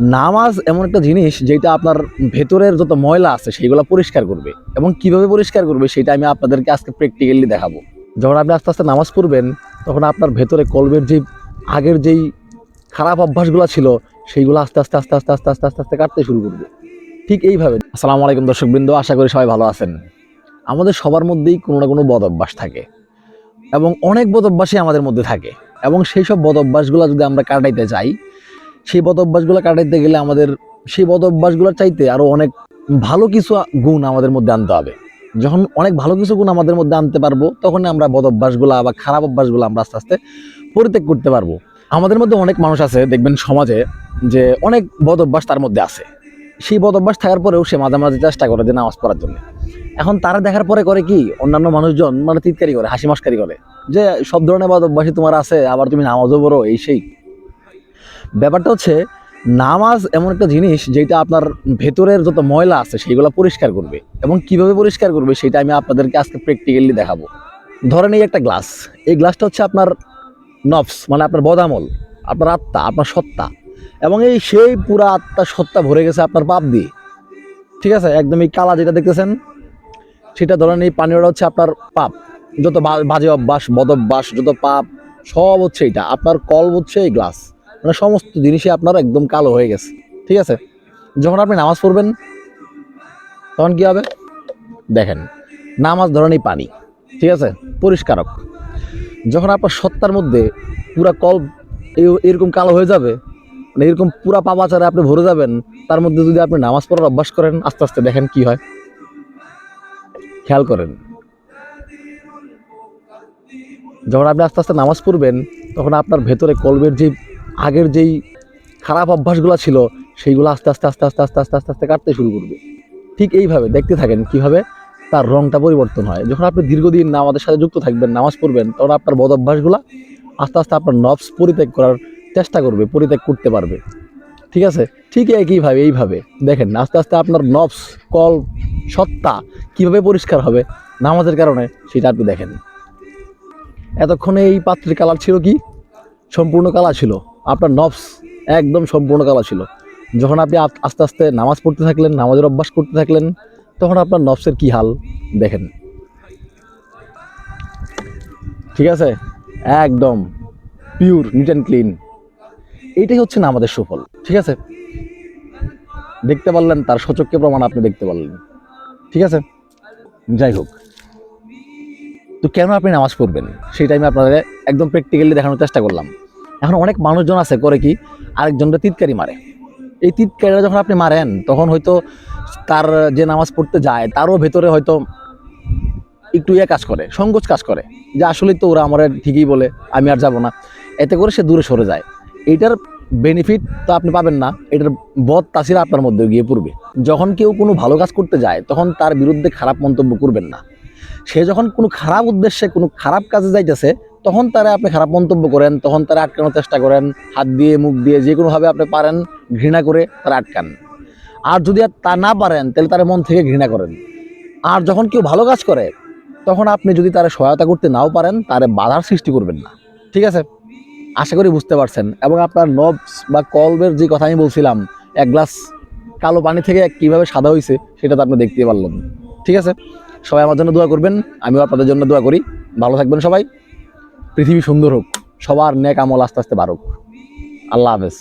নামাজ এমন একটা জিনিস যেটা আপনার ভেতরের যত ময়লা আছে সেইগুলো পরিষ্কার করবে। এবং কীভাবে পরিষ্কার করবে সেটা আমি আপনাদেরকে আজকে প্র্যাকটিক্যালি দেখাবো। যখন আপনি আস্তে আস্তে নামাজ পড়বেন, তখন আপনার ভেতরে কলবের যে আগের যেই খারাপ অভ্যাসগুলো ছিল, সেইগুলো আস্তে আস্তে আস্তে আস্তে আস্তে আস্তে আস্তে আস্তে কাটতে শুরু করবে। ঠিক এইভাবে। আসসালামু আলাইকুম দর্শকবৃন্দ, আশা করি সবাই ভালো আছেন। আমাদের সবার মধ্যেই কোনো না কোনো বদ অভ্যাস থাকে। এবং অনেক বদ অভ্যাসই আমাদের মধ্যে থাকে। এবং সেই সব বদ অভ্যাসগুলো যদি আমরা কাটাইতে চাই সেই বদ অভ্যাসগুলো কাটাইতে গেলে আমাদের সেই বদ অভ্যাসগুলোর চাইতে আরও অনেক ভালো কিছু গুণ আমাদের মধ্যে আনতে হবে। যখন অনেক ভালো কিছু গুণ আমাদের মধ্যে আনতে পারব, তখনই আমরা বদ অভ্যাসগুলো বা খারাপ অভ্যাসগুলো আমরা আস্তে আস্তে পরিত্যাগ করতে পারব। আমাদের মধ্যে অনেক মানুষ আছে, দেখবেন সমাজে যে অনেক বদ অভ্যাস তার মধ্যে আছে। সেই বদ অভ্যাস থাকার পরেও সে মাঝে মাঝে চেষ্টা করে যে নামাজ পড়ার জন্য। এখন তারা দেখার পরে করে কি, অন্যান্য মানুষজন মানে তিতকারি করে, হাসি মস্কারি করে যে সব ধরনের বদ অভ্যাসই তোমার আছে, আবার তুমি নামাজও পড়ো, এই সেই। ব্যাপারটা হচ্ছে, নামাজ এমন একটা জিনিস যেটা আপনার ভেতরের যত ময়লা আছে সেইগুলো পরিষ্কার করবে। এবং কীভাবে পরিষ্কার করবে সেটা আমি আপনাদেরকে আজকে প্র্যাকটিক্যালি দেখাবো। ধরেন এই একটা গ্লাস এই গ্লাসটা হচ্ছে আপনার নফস মানে আপনার বদামল, আপনার আত্মা, আপনার সত্তা। এবং এই সেই পুরা আত্মা সত্তা ভরে গেছে আপনার পাপ দিয়ে। ঠিক আছে? একদম এই কালা যেটা দেখতেছেন, সেটা ধরেন এই পানীয়টা হচ্ছে আপনার পাপ। যত বাজে অভ্যাস, বদ অভ্যাস, যত পাপ, সব হচ্ছে এটা আপনার কল হচ্ছে এই গ্লাস মানে সমস্ত জিনিসই আপনার একদম কালো হয়ে গেছে। ঠিক আছে? যখন আপনি নামাজ পড়বেন, তখন কি হবে? দেখেন, নামাজ ধরেন এই পানি, ঠিক আছে? পরিষ্কারক। যখন আপনার সত্তার মধ্যে পুরা কল এরকম কালো হয়ে যাবে মানে এরকম পুরা পাপাচারে আপনি ভরে যাবেন, তার মধ্যে যদি আপনি নামাজ পড়ার অভ্যাস করেন, আস্তে আস্তে দেখেন কি হয়। খেয়াল করেন। যখন আপনি আস্তে আস্তে নামাজ পড়বেন, তখন আপনার ভেতরে কলবের যে আগের যেই খারাপ অভ্যাসগুলো ছিল, সেইগুলো আস্তে আস্তে আস্তে আস্তে আস্তে আস্তে আস্তে আস্তে কাটতে শুরু করবে। ঠিক এইভাবে দেখতে থাকেন কীভাবে তার রংটা পরিবর্তন হয়। যখন আপনি দীর্ঘদিন নামাজের সাথে যুক্ত থাকবেন, নামাজ পড়বেন, তখন আপনার বদ অভ্যাসগুলো আস্তে আস্তে আপনার নবস পরিত্যাগ করার চেষ্টা করবে, পরিত্যাগ করতে পারবে। ঠিক আছে? ঠিক একইভাবে, এইভাবে দেখেন, আস্তে আস্তে আপনার নবস কল, সত্তা কীভাবে পরিষ্কার হবে নামাজের কারণে, সেটা আপনি দেখেন। এতক্ষণে এই পাত্রের কালার ছিল কি? সম্পূর্ণ কালা ছিল। আপনার নবস একদম সম্পূর্ণ কালা ছিল। যখন আপনি আস্তে আস্তে নামাজ পড়তে থাকলেন, নামাজের অভ্যাস করতে থাকলেন, তখন আপনার নবসের কি হাল দেখেন। ঠিক আছে? একদম পিওর নিট অ্যান্ড ক্লিন এইটাই হচ্ছে না আমাদের সুফল, ঠিক আছে? দেখতে পারলেন, তার সচক্ষে প্রমাণ আপনি দেখতে পারলেন। ঠিক আছে? যাই হোক। তো কেন আপনি নামাজ পড়বেন? সেই টাইমে আপনাদের একদম প্র্যাকটিক্যালি দেখানোর চেষ্টা করলাম। এখন অনেক মানুষজন আছে, করে কি আরেকজনটা তিতকারি মারে। এই তিতকারিটা যখন আপনি মারেন, তখন হয়তো তার যে নামাজ পড়তে যায়, তারও ভেতরে হয়তো একটু ইয়ে কাজ করে, সংকোচ কাজ করে, যে আসলেই তো ওরা আমার ঠিকই বলে, আমি আর যাব না। এতে করে সে দূরে সরে যায়। এটার বেনিফিট তো আপনি পাবেন না, এটার বদ তাসিরা আপনার মধ্যে গিয়ে পড়বে। যখন কেউ কোনো ভালো কাজ করতে যায়, তখন তার বিরুদ্ধে খারাপ মন্তব্য করবেন না। সে যখন কোনো খারাপ উদ্দেশ্যে, কোনো খারাপ কাজে যাইতেছে তখন তারা আপনি খারাপ মন্তব্য করেন, তখন তারা আটকানোর চেষ্টা করেন, হাত দিয়ে, মুখ দিয়ে যে কোনোভাবে আপনি পারেন, ঘৃণা করে তারা আটকান। আর যদি আর তা না পারেন, তাহলে তারা মন থেকে ঘৃণা করেন। আর যখন কেউ ভালো কাজ করে, তখন আপনি যদি তারা সহায়তা করতে নাও পারেন তারে বাধার সৃষ্টি করবেন না। ঠিক আছে? আশা করি বুঝতে পারছেন। এবং আপনার নবস বা কলবের যে কথা আমি বলছিলাম, এক গ্লাস কালো পানি থেকে কীভাবে সাদা হয়েছে সেটা তো আপনি দেখতে পারলেন। ঠিক আছে? সবাই আমার জন্য দোয়া করবেন, আমিও আপনাদের জন্য দোয়া করি। ভালো থাকবেন সবাই। পৃথিবী সুন্দর হোক সবার নেক আমল আস্তে আস্তে বাড়ুক। আল্লাহ হাফেজ।